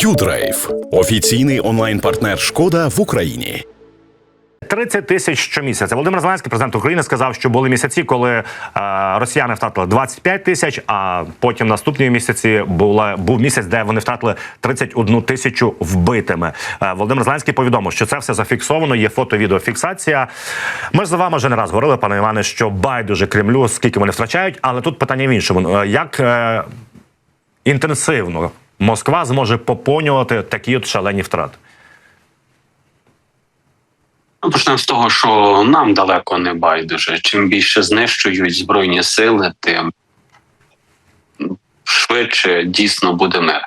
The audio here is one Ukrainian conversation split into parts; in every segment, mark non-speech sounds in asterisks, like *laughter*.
Юдрайв офіційний онлайн-партнер Шкода в Україні. 30 тисяч щомісяця. Володимир Зеленський, президент України, сказав, що були місяці, коли е, росіяни втратили 25 тисяч, а потім наступні місяці була був місяць, де вони втратили 31 тисячу вбитими. Е, Володимир Зеленський повідомив, що це все зафіксовано. Є фото-відеофіксація. Ми ж за вами вже не раз говорили, пане Іване, що байдуже Кремлю, скільки вони втрачають, але тут питання в іншому: Е, як е, інтенсивно Москва зможе поповнювати такі от шалені втрати? Ну, почнемо з того, що нам далеко не байдуже. Чим більше знищують збройні сили, тим швидше дійсно буде мир.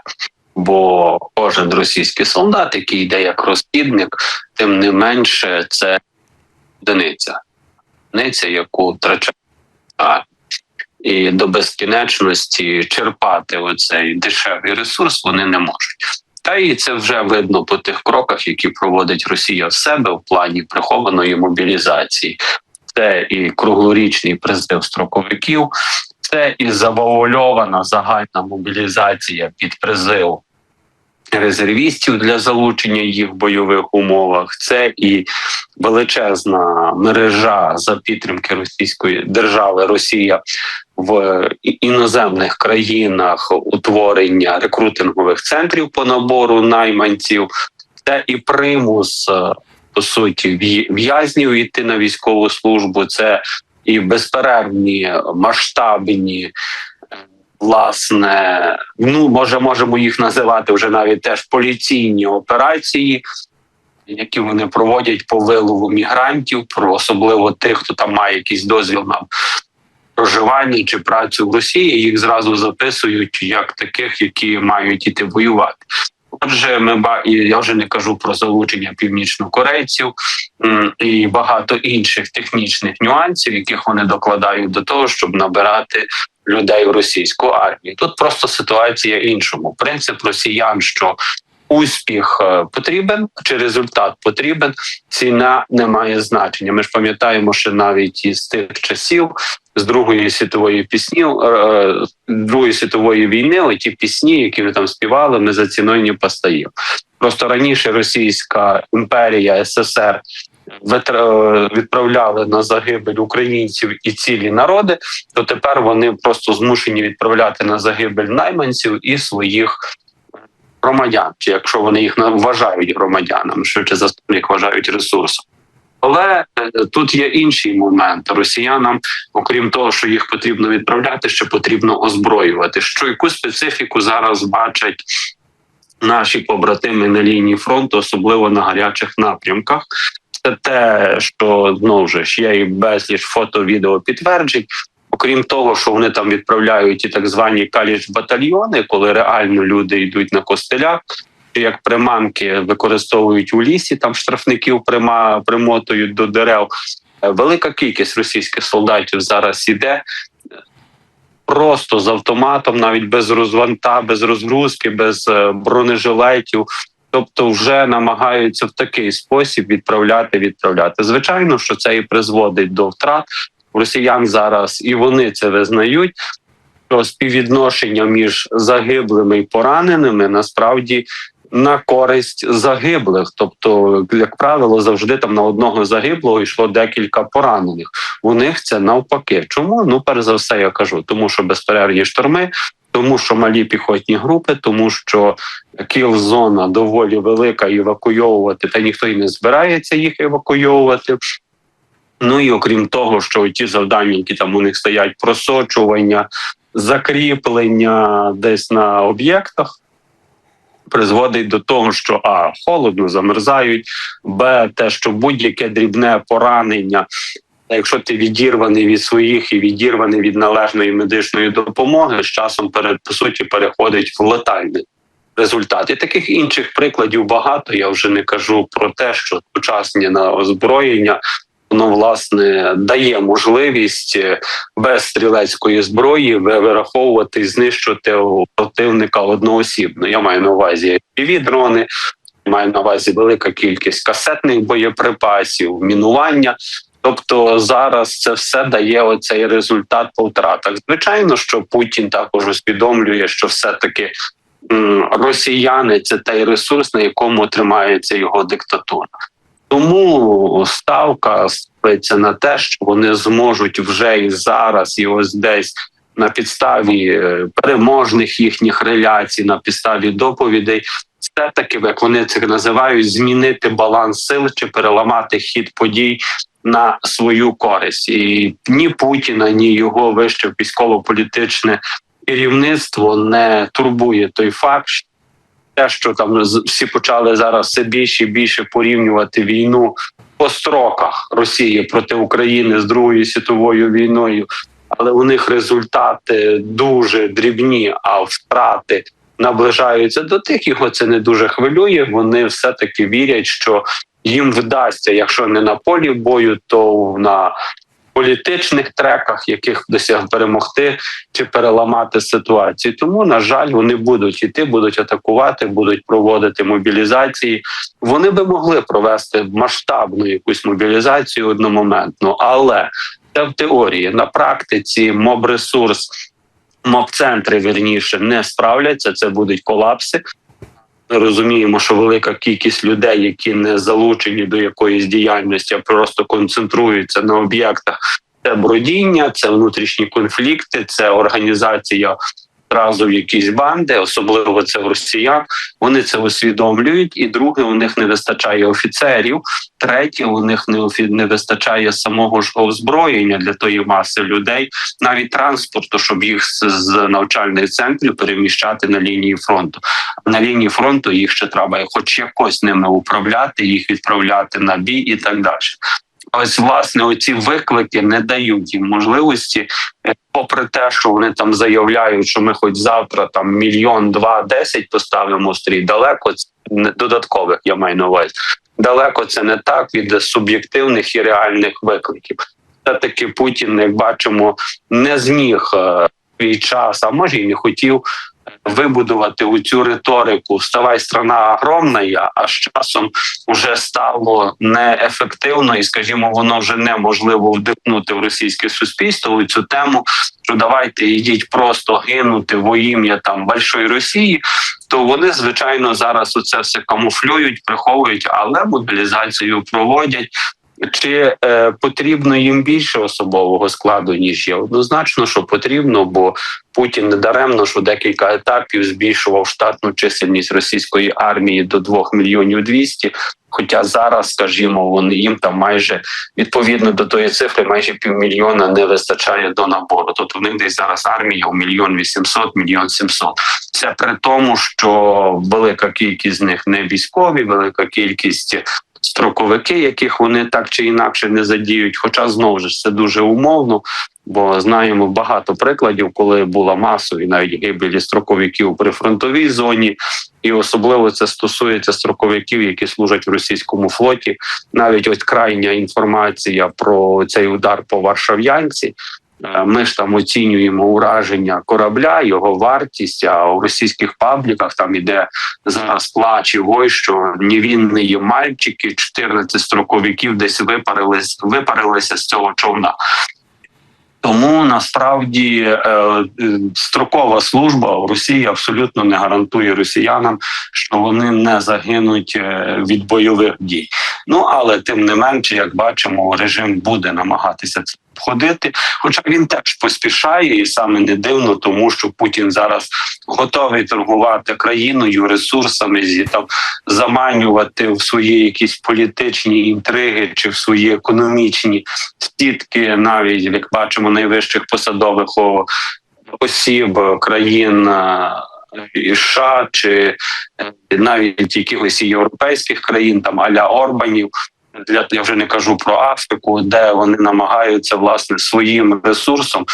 Бо кожен російський солдат, який йде як розхідник, тим не менше це одиниця, одиниця, яку втрачає. І до безкінечності черпати оцей дешевий ресурс вони не можуть. Та і це вже видно по тих кроках, які проводить Росія в себе в плані прихованої мобілізації. Це і круглорічний призив строковиків, це і завуальована загальна мобілізація під призив резервістів для залучення їх в бойових умовах. Це і величезна мережа за підтримки Російської держави Росія в іноземних країнах утворення рекрутингових центрів по набору найманців, це і примус е, по суті в'язнів йти на військову службу. Це і безперервні масштабні. е, Власне, ну може, можемо їх називати вже навіть теж поліційні операції, які вони проводять по вилову мігрантів, про особливо тих, хто там має якийсь дозвіл на проживання чи працю в Росії, їх зразу записують як таких, які мають іти воювати. Отже, ми ба я вже не кажу про залучення північнокорейців і багато інших технічних нюансів, яких вони докладають до того, щоб набирати людей в російську армію. Тут просто ситуація іншому. Принцип росіян, що успіх е, потрібен чи результат потрібен, ціна не має значення. Ми ж пам'ятаємо, що навіть із тих часів з другої світової пісні е, другої світової війни, ті пісні, які ми там співали, ми за ціною не. Просто раніше Російська імперія СССР витра- відправляли на загибель українців і цілі народи, то тепер вони просто змушені відправляти на загибель найманців і своїх громадян, чи якщо вони їх вважають громадянами, швидше за все їх вважають ресурсом. Але е, тут є інший момент. Росіянам, окрім того, що їх потрібно відправляти, ще потрібно озброювати. Що яку специфіку зараз бачать наші побратими на лінії фронту, особливо на гарячих напрямках. Це те, що знову ж є і безліч фото-відео підтверджень. Окрім того, що вони там відправляють і так звані каліч батальйони, коли реально люди йдуть на костелях, як приманки використовують у лісі, там штрафників прима примотують до дерев. Е, Велика кількість російських солдатів зараз іде просто з автоматом, навіть без розванта, без розгрузки, без е, бронежилетів. Тобто, вже намагаються в такий спосіб відправляти, відправляти. Звичайно, що це і призводить до втрат. Росіян зараз і вони це визнають. Що співвідношення між загиблими і пораненими насправді на користь загиблих. Тобто, як правило, завжди там на одного загиблого йшло декілька поранених. У них це навпаки. Чому? Ну, перш за все, я кажу, тому що безперервні шторми, тому що малі піхотні групи, тому що кіл-зона доволі велика, евакуйовувати, та ніхто і не збирається їх евакуйовувати. Ну і окрім того, що ті завдання, які там у них стоять, просочування, закріплення десь на об'єктах. Призводить до того, що а холодно замерзають, б те, що будь-яке дрібне поранення, якщо ти відірваний від своїх і відірваний від належної медичної допомоги, з часом перед по суті переходить в летальний результат. І таких інших прикладів багато. Я вже не кажу про те, що сучасні на озброєння воно власне дає можливість е, без стрілецької зброї вираховувати і знищувати противника одноосібно. Я маю на увазі дрони, маю на увазі велика кількість касетних боєприпасів, мінування. Тобто зараз це все дає оцей результат по втратах. Звичайно, що Путін також усвідомлює, що все таки росіяни це той ресурс, на якому тримається його диктатура. Тому ставка ставиться на те, що вони зможуть вже і зараз, і ось десь на підставі е, переможних їхніх реляцій, на підставі доповідей, все таки, як вони це називають, змінити баланс сил чи переламати хід подій на свою користь. І ні Путіна, ні його вище військово-політичне керівництво не турбує той факт, те, що там всі почали зараз все більше і більше порівнювати війну по строках Росії проти України з Другою світовою війною, але у них результати дуже дрібні, а втрати наближаються до тих. Його це не дуже хвилює. Вони все таки вірять, що їм вдасться, якщо не на полі бою, то на політичних треках, яких досяг перемогти чи переламати ситуацію. Тому, на жаль, вони будуть іти, будуть атакувати, будуть проводити мобілізації. Вони би могли провести масштабну якусь мобілізацію одномоментно, але це в теорії на практиці моб-ресурс, моб-центри вірніше не справляться. Це будуть колапси. Розуміємо, що велика кількість людей, які не залучені до якоїсь діяльності, а просто концентруються на об'єктах. Це бродіння, це внутрішні конфлікти, це організація разу в якісь банди, особливо це в росіян. Вони це усвідомлюють. І друге, у них не вистачає офіцерів. Третє, у них не вистачає самого ж озброєння для тої маси людей, навіть транспорту, щоб їх з навчальних центрів переміщати на лінії фронту. На лінії фронту їх ще треба, хоч якось ними управляти, їх відправляти на бій і так далі. Ось власне оці виклики не дають їм можливості, е, попри те, що вони там заявляють, що ми хоч завтра там мільйон два десять поставимо стрій. Далеко не додаткових. Я маю на увазі. Далеко це не так від суб'єктивних і реальних викликів. Все таки Путін, як бачимо, не зміг е, свій час, а може й не хотів вибудувати у цю риторику Вставай, страна огромна, а з часом вже стало неефективно, і скажімо, воно вже неможливо вдихнути в російське суспільство у цю тему. Що давайте йдіть просто гинути во ім'я там большої Росії. То вони звичайно зараз оце все камуфлюють, приховують, але мобілізацію проводять. Чи е, потрібно їм більше особового складу ніж є? Однозначно, що потрібно, бо Путін недаремно що декілька етапів збільшував штатну чисельність російської армії до 2 мільйонів 200, Хоча зараз, скажімо, вони їм там майже відповідно до тої цифри, майже півмільйона не вистачає до набору. Тобто в них десь зараз армія у мільйон вісімсот, мільйон сімсот. Це при тому, що велика кількість з них не військові, велика кількість строковики, яких вони так чи інакше не задіють. Хоча знову ж це дуже умовно, бо знаємо багато прикладів, коли була масові навіть гибелі строковиків при фронтовій зоні, і особливо це стосується строковиків, які служать в російському флоті. Навіть ось крайня інформація про цей удар по Варшав'янці. Е, Ми ж там оцінюємо ураження корабля, його вартість. А у російських пабліках там іде зараз плач і вой, що невінні мальчики, 14 строковиків десь випарились, випарилися з цього човна. Тому насправді е, е, строкова служба в Росії абсолютно не гарантує росіянам, що вони не загинуть від бойових дій. Ну але тим не менше, як бачимо, режим буде намагатися це обходити. Хоча він теж поспішає, і саме не дивно, тому що Путін зараз готовий торгувати країною ресурсами, зі там заманювати в свої якісь політичні інтриги чи в свої економічні стітки, навіть як бачимо, найвищих посадових осіб країн. І США чи е, навіть якихось європейських країн, там аля Орбанів, для я вже не кажу про Африку, де вони намагаються власне своїм ресурсом,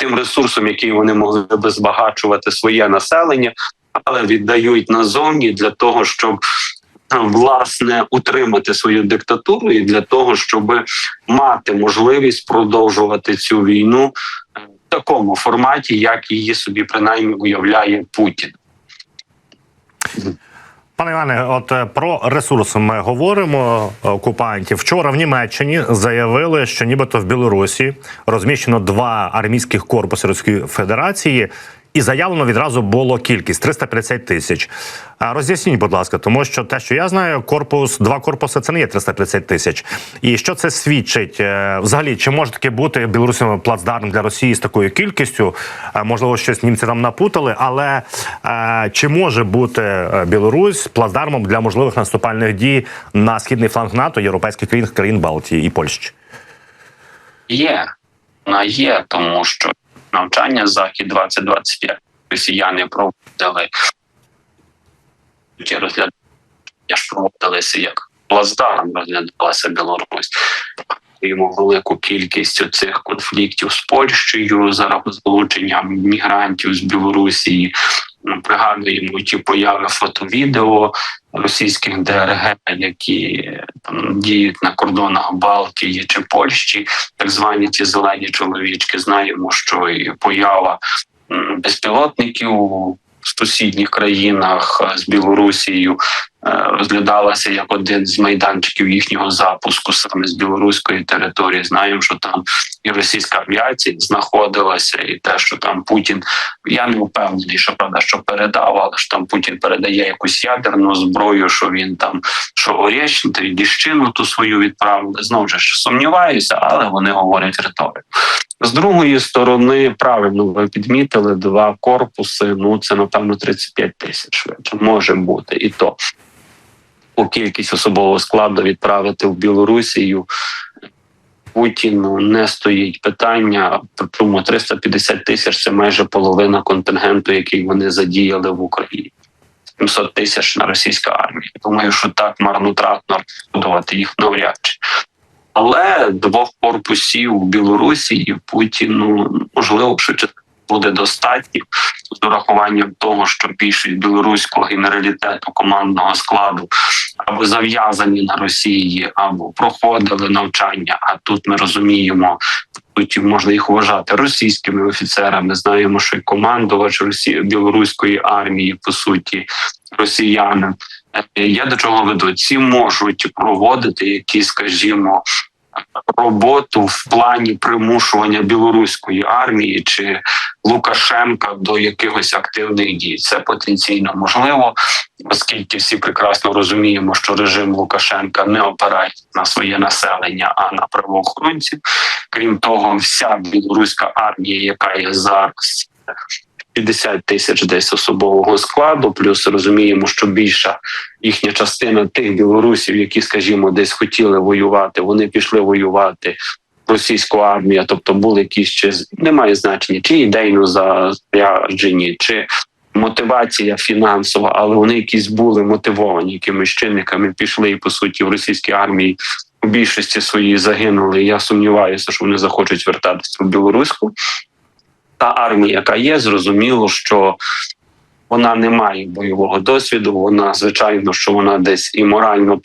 тим ресурсом, який вони могли би збагачувати своє населення, але віддають назовні для того, щоб е, власне утримати свою диктатуру, і для того, щоб мати можливість продовжувати цю війну е, такому форматі, як її собі принаймні уявляє Путін. Пане Іване, от е, про ресурси ми говоримо окупантів. Вчора в Німеччині заявили, що нібито в Білорусі розміщено два армійських корпуси Російської Федерації, І заявлено відразу було кількість 350 тисяч. Роз'ясніть, будь ласка, тому що те, що я знаю, корпус, два корпуси це не є 350 тисяч. І що це свідчить? Е, Взагалі, чи може таке бути білорусом плацдарм для Росії з такою кількістю? Е, Можливо, щось німці там напутали, але е, чи може бути Білорусь плацдармом для можливих наступальних дій на східний фланг НАТО, європейських країн, країн Балтії і Польщі? Є, вона є, тому що навчання захід 2025 росіяни проводили ті розглядання ж проводилися як плацдарм, розглядалася Білорусь. Йому велику кількість цих конфліктів з Польщею за рахунок залучення мігрантів з Білорусі. Пригадуємо ті появи фото-відео російських ДРГ, які там діють на кордонах Балтії чи Польщі, так звані ці зелені чоловічки. Знаємо, що і поява безпілотників у сусідніх країнах е, з Білорусією розглядалася як один з майданчиків їхнього запуску саме з білоруської території. Знаємо, що там і російська авіація знаходилася, і те, що там Путін. Я не впевнений, що правда, що передав, але ж там Путін передає якусь ядерну зброю, що він там що та діщину ту свою відправили. Знову ж сумніваюся, але вони говорять риторику. З другої сторони, правильно ви підмітили два корпуси. Ну це напевно 35 тисяч швидше може бути, і то у кількість особового складу відправити в Білорусію. Путіну не стоїть питання. Причому 350 тисяч це майже половина контингенту, який вони задіяли в Україні. 700 тисяч на російська армія. Думаю, що так марнотратно розбудувати їх навряд чи. Але двох корпусів у Білорусі і Путіну можливо, що буде достатньо з урахуванням того, що більшість білоруського генералітету командного складу або зав'язані на Росії, або проходили навчання. А тут ми розуміємо, тут можна їх вважати російськими офіцерами. Знаємо, що командувач Росії білоруської армії, по суті, росіяни. Е, Я до чого веду? Ці можуть проводити якісь, скажімо, роботу в плані примушування білоруської армії чи Лукашенка до якихось активних дій. Це потенційно можливо, оскільки всі прекрасно розуміємо, що режим Лукашенка не опирає на своє населення, а на правоохоронців. Крім того, вся білоруська армія, яка є зараз. 50 тисяч десь особового складу, плюс розуміємо, що більша їхня частина тих білорусів, які, скажімо, десь хотіли воювати, вони пішли воювати в російську армію, тобто були якісь ще немає значення, чи ідейно заряджені, чи мотивація фінансова, але вони якісь були мотивовані якимись чинниками, пішли і по суті в російській армії. У більшості своїй загинули. Я сумніваюся, що вони захочуть вертатися в білоруську та армія, яка є, зрозуміло, що вона не має бойового досвіду. Вона звичайно, що вона десь і морально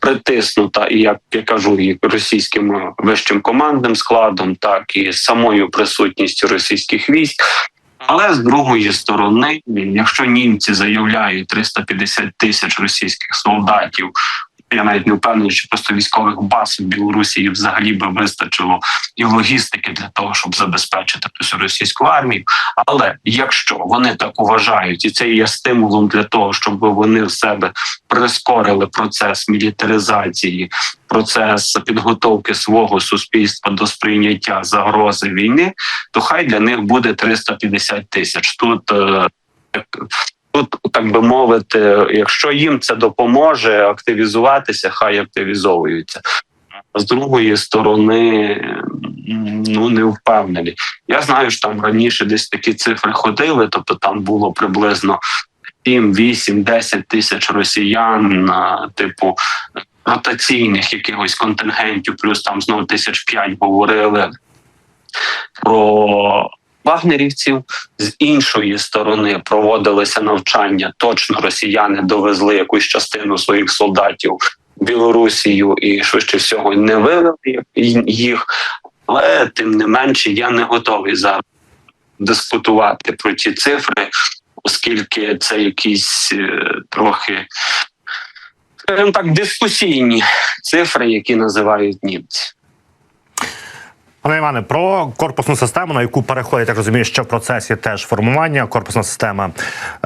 притиснута, і як я кажу, і російським вищим командним складом, так і самою присутністю російських військ. Але з другої сторони, якщо німці заявляють 350 тисяч російських солдатів. Я навіть не впевнений, що просто військових баз в Білорусі взагалі би вистачило і логістики для того, щоб забезпечити всю російську армію. Але якщо вони так вважають, і це є стимулом для того, щоб вони в себе прискорили процес мілітаризації, процес підготовки свого суспільства до сприйняття загрози війни, то хай для них буде 350 тисяч. Тут е, Тут, так би мовити, якщо їм це допоможе активізуватися, хай активізовуються. З другої сторони, ну не впевнений. Я знаю, що там раніше десь такі цифри ходили, тобто там було приблизно 7, 8, 10 тисяч росіян, типу ротаційних якихось контингентів, плюс там знову тисяч п'ять говорили про вагнерівців. З іншої сторони проводилися навчання. Точно росіяни довезли якусь частину своїх солдатів в Білорусію і швидше всього не вивели їх. Але тим не менше я не готовий зараз дискутувати про ці цифри, оскільки це якісь е, трохи. Скажімо так, дискусійні цифри, які називають німці. Пане Іване, про корпусну систему, на яку переходить, так розумію, ще в процесі теж формування корпусна система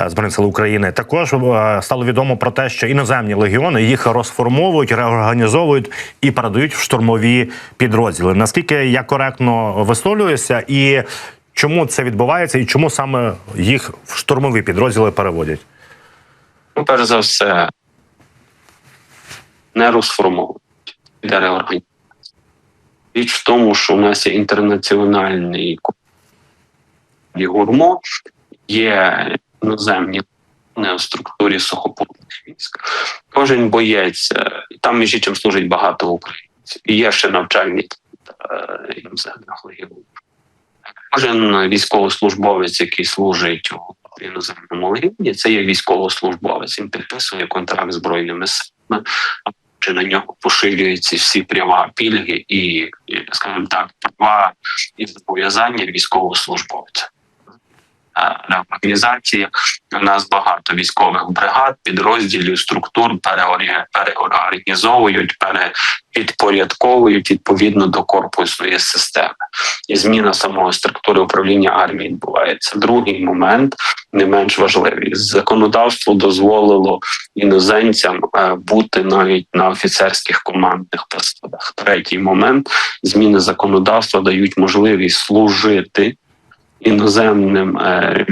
е, збройних сил України. Також е, стало відомо про те, що іноземні легіони їх розформовують, реорганізовують і передають в штурмові підрозділи. Наскільки я коректно висловлююся, і чому це відбувається, і чому саме їх в штурмові підрозділи переводять? Ну, перш за все, не розформовують для реорганізації. Річ в тому, що у нас є інтернаціональний гурмо, є іноземні в структурі сухопутних військ. Кожен боєць, е, там між іншим служить багато українців. І є ще навчальні іноземних легіонів. Кожен військовослужбовець, який служить у іноземному легіоні, це є військовослужбовець. Він підписує контракт з збройними силами, чи на нього поширюються всі права пільги і, скажімо так, права і зобов'язання військовослужбовця. Організація у нас багато військових бригад, підрозділів, структур переорганізовують, перепідпорядковують відповідно до корпусної системи. І зміна самої структури управління армії відбувається. Другий момент не менш важливий. Законодавство дозволило іноземцям е, бути навіть на офіцерських командних посадах. Третій момент зміни законодавства дають можливість служити іноземним е,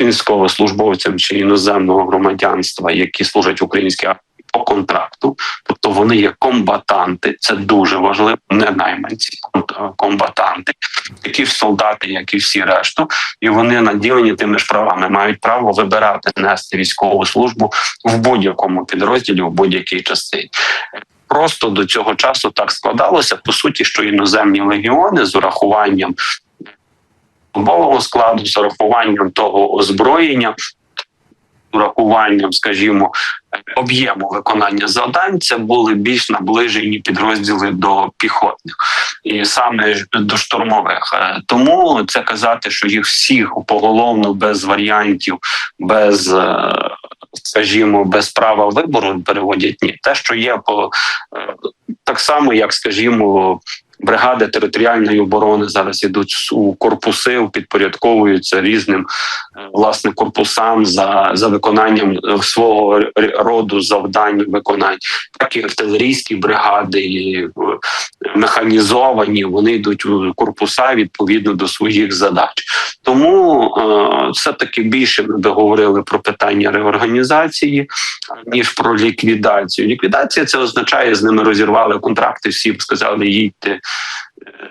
військовослужбовцям чи іноземного громадянства, які служать українській армії по контракту, тобто вони є комбатанти, це дуже важливо, не найманці, комбатанти, такі ж солдати, як і всі решту, і вони наділені тими ж правами, мають право вибирати нести військову службу в будь-якому підрозділі, в будь-якій частині. Просто до цього часу так складалося. По суті, що іноземні легіони з урахуванням особового складу, з урахуванням того озброєння, урахуванням, скажімо, об'єму виконання завдань, це були більш наближені підрозділи до піхотних і саме до штурмових. Е, Тому це казати, що їх всіх поголовно без варіантів, без. е, Скажімо, без права вибору переводять ні. Те, що є по е, так само, як скажімо, бригади територіальної оборони зараз ідуть у корпуси, підпорядковуються різним е, власне корпусам за, за виконанням свого роду завдань виконань, так і артилерійські бригади, і е, механізовані. Вони йдуть у корпуса відповідно до своїх задач. Тому е, все таки більше ми би говорили про питання реорганізації ніж про ліквідацію. Ліквідація це означає, з ними розірвали контракти. Всі сказали, їдьте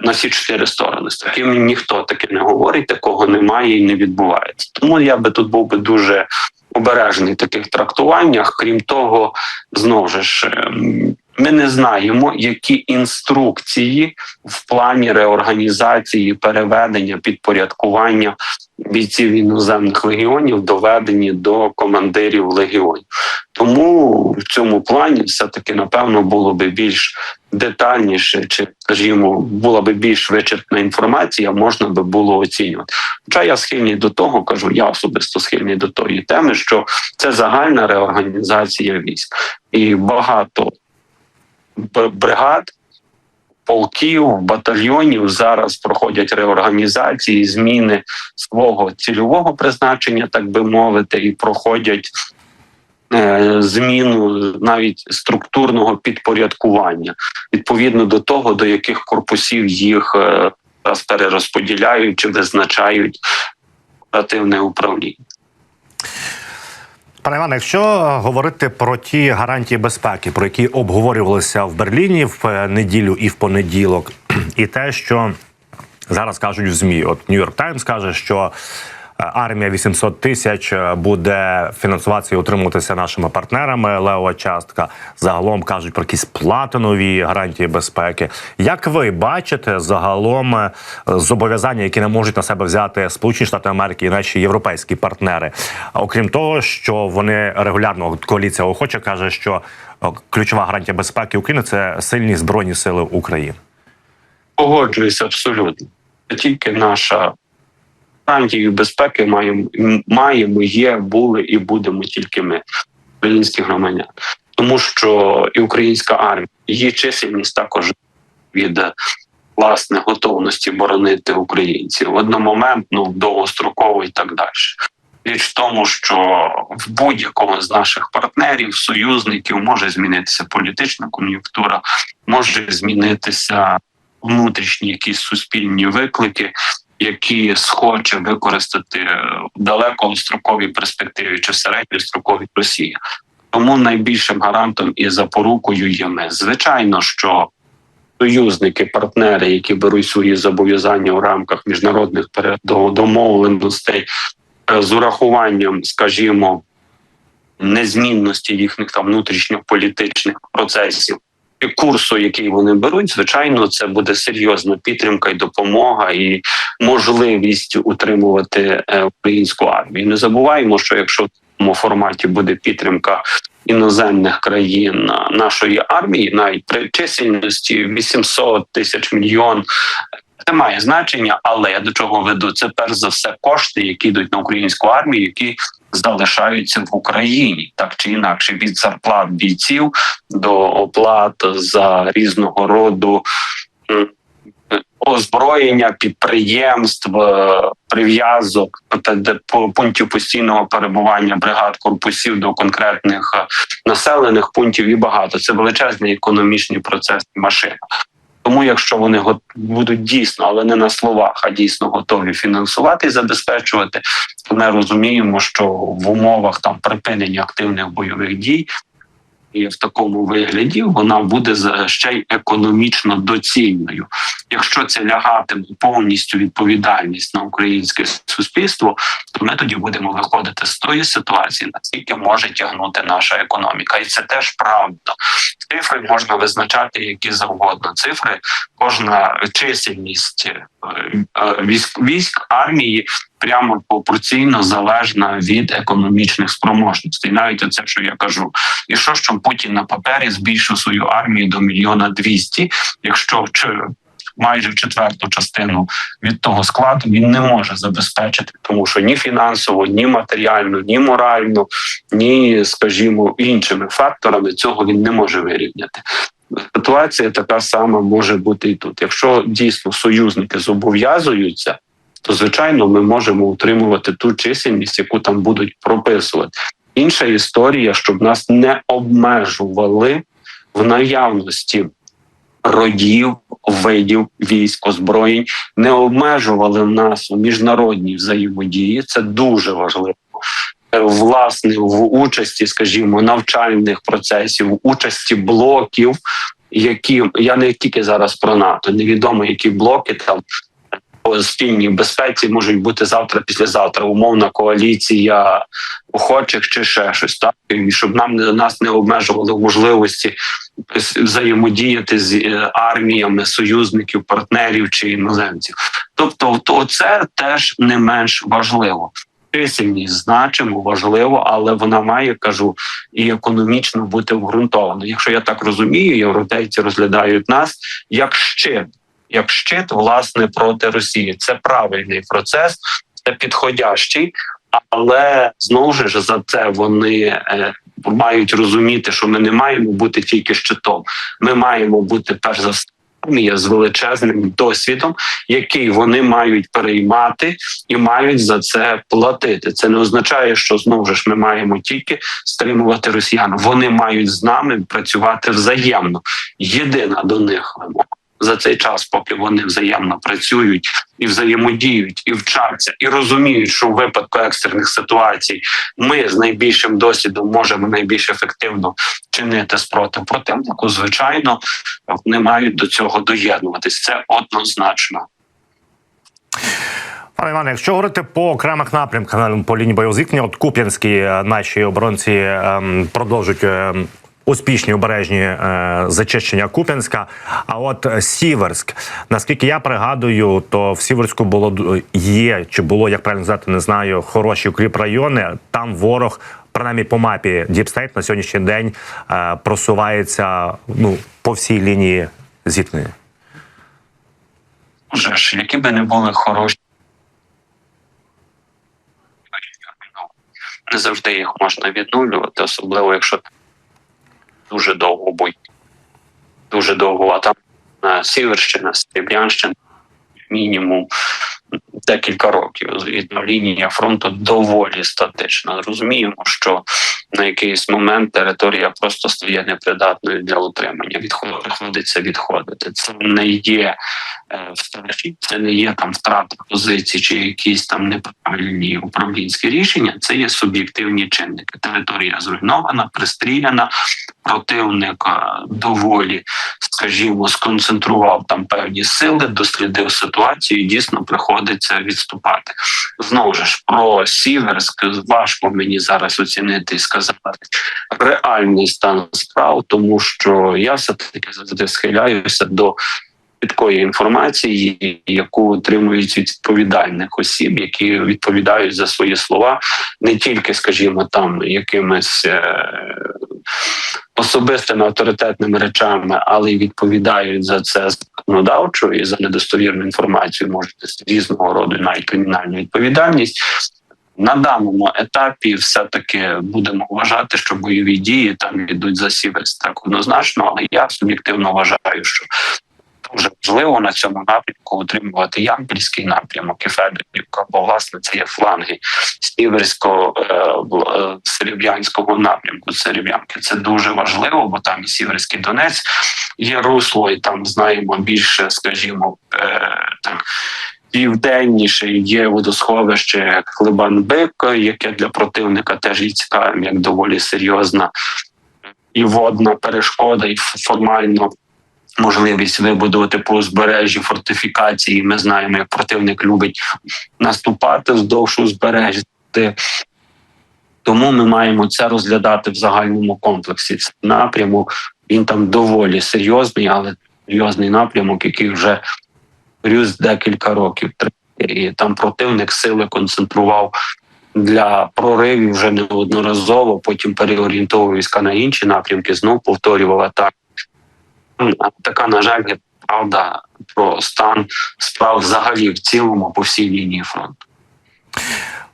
на всі чотири сторони. З таким ніхто таки не говорить, такого немає і не відбувається. Тому я би тут був би дуже обережний в таких трактуваннях. Крім того, знову ж ем, ми не знаємо, які інструкції в плані реорганізації, переведення, підпорядкування бійців іноземних легіонів доведені до командирів легіонів. Тому в цьому плані все-таки напевно було би більш детальніше, чи скажімо, була би більш вичерпна інформація, можна би було оцінювати. Хоча я схильний до того, кажу, я особисто схильний до тої теми, що це загальна реорганізація військ, і багато бригад. Полків, батальйонів зараз проходять реорганізації, зміни свого цільового призначення, так би мовити, і проходять е, зміну навіть структурного підпорядкування відповідно до того, до яких корпусів їх е, зараз перерозподіляють чи визначають оперативне управління. Пане Іване, якщо говорити про ті гарантії безпеки, про які обговорювалися в Берліні в е, неділю і в понеділок, *clears throat* і те, що зараз кажуть в змі, от Нью-Йорк Таймс каже, що армія 800 тисяч е, буде фінансуватися і утримуватися нашими партнерами. Лева частка загалом кажуть про якісь платинові гарантії безпеки. Як ви бачите загалом е, зобов'язання, які не можуть на себе взяти Сполучені Штати Америки і наші європейські партнери? Окрім того, що вони регулярно коаліція охоче каже, що е, ключова гарантія безпеки України це сильні збройні сили України. Погоджуюся абсолютно. Тільки наша гарантію безпеки маємо, маємо, є, були і будемо тільки ми, українські громадяни. Тому що і українська армія, її чисельність також від власне готовності боронити українців одномоментно, довгостроково і так далі. Річ в тому, що в будь-якому з наших партнерів, союзників може змінитися політична кон'юнктура, може змінитися внутрішні якісь суспільні виклики, які схоче використати в далекостроковій перспективі чи в середньостроковій Росія. Тому найбільшим гарантом і запорукою є ми. Звичайно, що союзники, партнери, які беруть свої зобов'язання в рамках міжнародних домовленостей е, з урахуванням, скажімо, незмінності їхніх там внутрішньополітичних процесів курсу, який вони беруть, звичайно, це буде серйозна підтримка і допомога, і можливість утримувати е, українську армію. Не забуваємо, що якщо в цьому форматі буде підтримка іноземних країн нашої армії, навіть при чисельності 800 тисяч мільйон. Це має значення, але я до чого веду? Це перш за все кошти, які йдуть на українську армію, які залишаються в Україні, так чи інакше, від зарплат бійців до оплат за різного роду озброєння підприємств, е, прив'язок пунктів постійного перебування бригад корпусів до конкретних е, населених пунктів і багато. Це величезний економічний процес машина. Тому, якщо вони будуть дійсно, але не на словах, а дійсно готові фінансувати і забезпечувати, то ми розуміємо, що в умовах там припинення активних бойових дій і в такому вигляді вона буде ще й економічно доцільною. Якщо це лягатиме повністю відповідальність на українське суспільство, то ми тоді будемо виходити з тої ситуації, наскільки може тягнути наша економіка, і це теж правда. Цифри можна визначати які завгодно. Цифри, кожна чисельність е, е, військ, військ армії прямо пропорційно залежна від економічних спроможностей. Навіть оце, що я кажу, і що що Путін на папері збільшив свою армію до мільйона двісті, якщо майже в четверту частину від того складу він не може забезпечити, тому що ні фінансово, ні матеріально, ні морально, ні, скажімо, іншими факторами цього він не може вирівняти. Ситуація така сама може бути і тут. Якщо дійсно союзники зобов'язуються, то звичайно ми можемо утримувати ту чисельність, яку там будуть прописувати. Інша історія, щоб нас не обмежували в наявності родів, видів військ, озброєнь, не обмежували нас у міжнародній взаємодії. Це дуже важливо. Е, Власне, в участі, скажімо, навчальних процесів, участі блоків, які я не тільки зараз про НАТО, невідомо які блоки там спільній безпеці можуть бути завтра, післязавтра, умовна коаліція охочих чи ще щось, так і щоб нам не нас не обмежували можливості взаємодіяти з е, арміями союзників, партнерів чи іноземців. Тобто, то це теж не менш важливо. Чисельність значимо, важливо, але вона має, кажу, і економічно бути обґрунтована. Якщо я так розумію, європейці розглядають нас як щит, як щит, власне, проти Росії. Це правильний процес, це підходящий, але знову ж за це вони е, мають розуміти, що ми не маємо бути тільки щитом. Ми маємо бути перш за все з величезним досвідом, який вони мають переймати і мають за це платити. Це не означає, що знову ж ми маємо тільки стримувати росіян. Вони мають з нами працювати взаємно. Єдина до них вимога. За цей час, поки вони взаємно працюють і взаємодіють, і вчаться, і розуміють, що в випадку екстрених ситуацій ми з найбільшим досвідом можемо найбільш ефективно чинити спротив противнику. Звичайно, вони мають до цього доєднуватись. Це однозначно. Пане Іване, якщо говорити по окремих напрямках по лінії бойового зіткнення, от Куп'янські е, наші оборонці ем, продовжують. ем, Успішні обережні е, зачищення Куп'янська. А от е, Сіверськ, наскільки я пригадую, то в Сіверську було є чи було, як правильно сказати, не знаю, хороші укріп райони. Там ворог, принаймні по мапі Діпстейт на сьогоднішній день е, просувається ну по всій лінії зіткнення. Вже ж, які би не були хороші, не завжди їх можна відновлювати, особливо якщо дуже довго бой. Дуже довго, а там на Сіверщина, Сріблянщина, мінімум декілька років. Звідно, лінія фронту доволі статична. Розуміємо, що на якийсь момент територія просто стає непридатною для утримання. Відход приходиться відходити. Це не є е, втрачі, це не є там втрата позицій чи якісь там неправильні управлінські рішення. Це є суб'єктивні чинники. Територія зруйнована, пристріляна. Противник е, доволі, скажімо, сконцентрував там певні сили, дослідив ситуацію. і Дійсно приходиться відступати. Знову ж про Сіверськ важко мені зараз оцінити і сказати реальний стан справ, тому що я все таки завжди схиляюся до такої інформації, яку отримують від відповідальних осіб, які відповідають за свої слова, не тільки, скажімо, там якимись. Особистими авторитетними речами, але й відповідають за це законодавчо і за недостовірну інформацію можуть різного роду навіть кримінальну відповідальність. На даному етапі все таки будемо вважати, що бойові дії там йдуть за сіверс так однозначно, але я суб'єктивно вважаю, що дуже важливо на цьому напрямку утримувати Ямпільський напрямок і Федорівка, бо власне це є фланги сіверського е, е, серебрянського напрямку. Серебрянки це дуже важливо, бо там і Сіверський Донець є русло, і там знаємо більше, скажімо, е, так. Південніше є водосховище Клебанбик, яке для противника теж є цікавим, як доволі серйозна і водна перешкода, і формально можливість вибудувати по узбережжі фортифікації. Ми знаємо, як противник любить наступати вздовж узбережжя. Тому ми маємо це розглядати в загальному комплексі. Це напрямок він там доволі серйозний, але серйозний напрямок, який вже рюс декілька років. І там противник сили концентрував для проривів вже неодноразово. Потім переорієнтовував війська на інші напрямки, знов повторював атаки. Така, на жаль, є правда про стан справ взагалі в цілому по всій лінії фронту.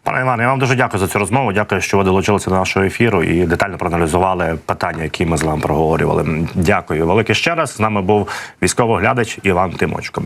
Пане Іване, я вам дуже дякую за цю розмову. Дякую, що ви долучилися до нашого ефіру і детально проаналізували питання, які ми з вами проговорювали. Дякую велике ще раз. З нами був військовий глядач Іван Тимочко.